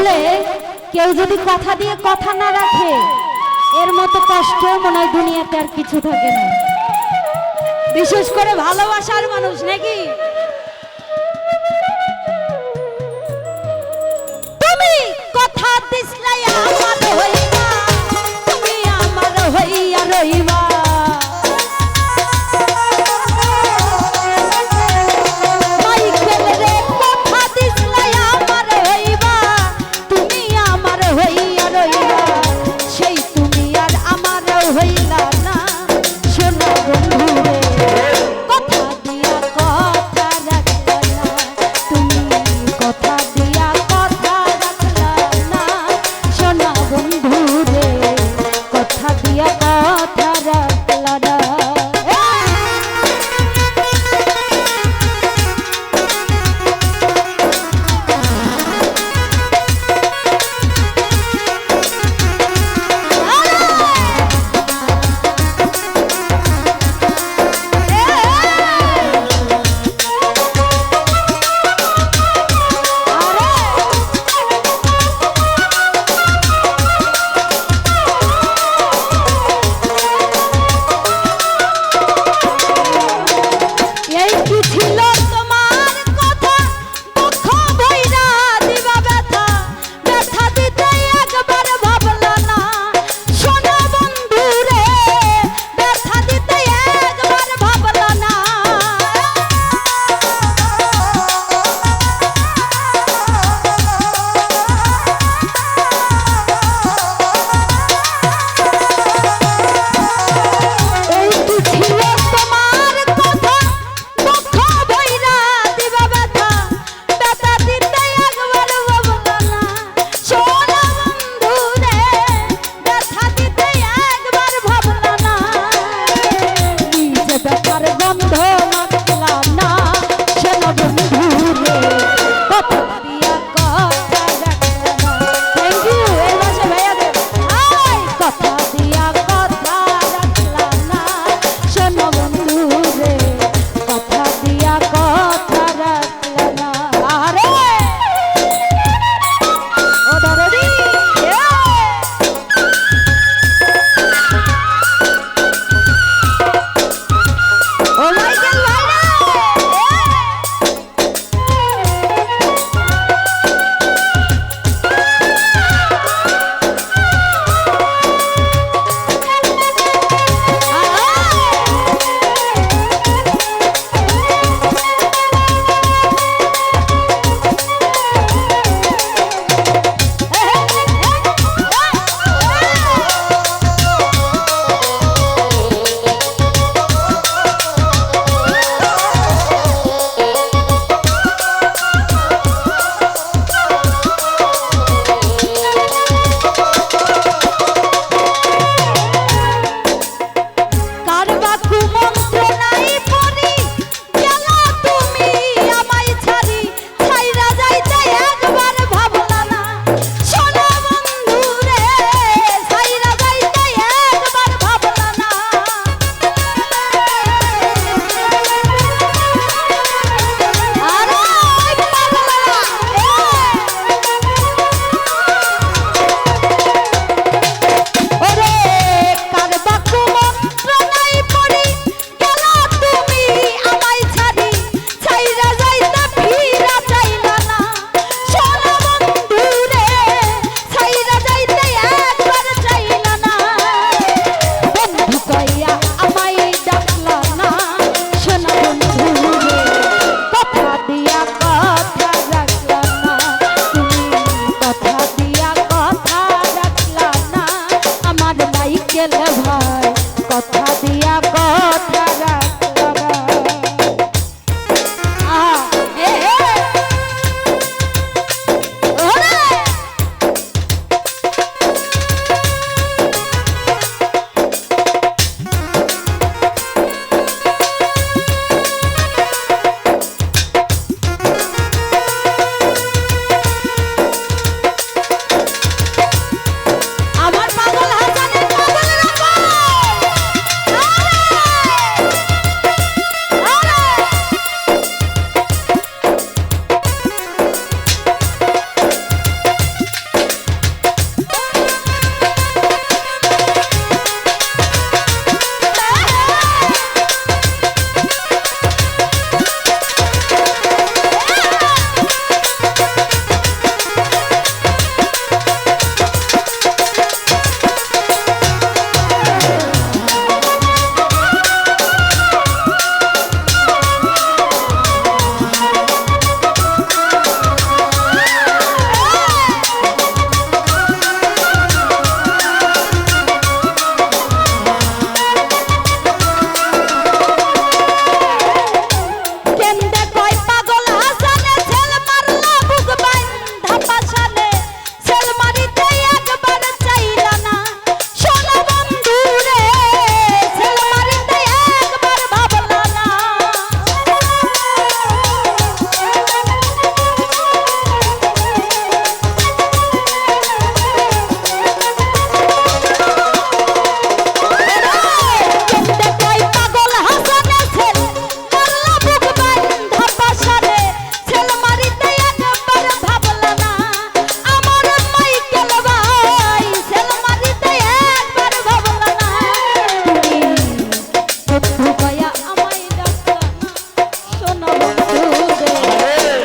বলে কেউ যদি কথা দিয়ে কথা না রাখে, এর মতো কষ্ট মনে হয় দুনিয়াতে আর কিছু থাকে না। বিশেষ করে ভালোবাসার মানুষ, নাকি? তুমি কথা দিসলাই আমাদের হয়ে।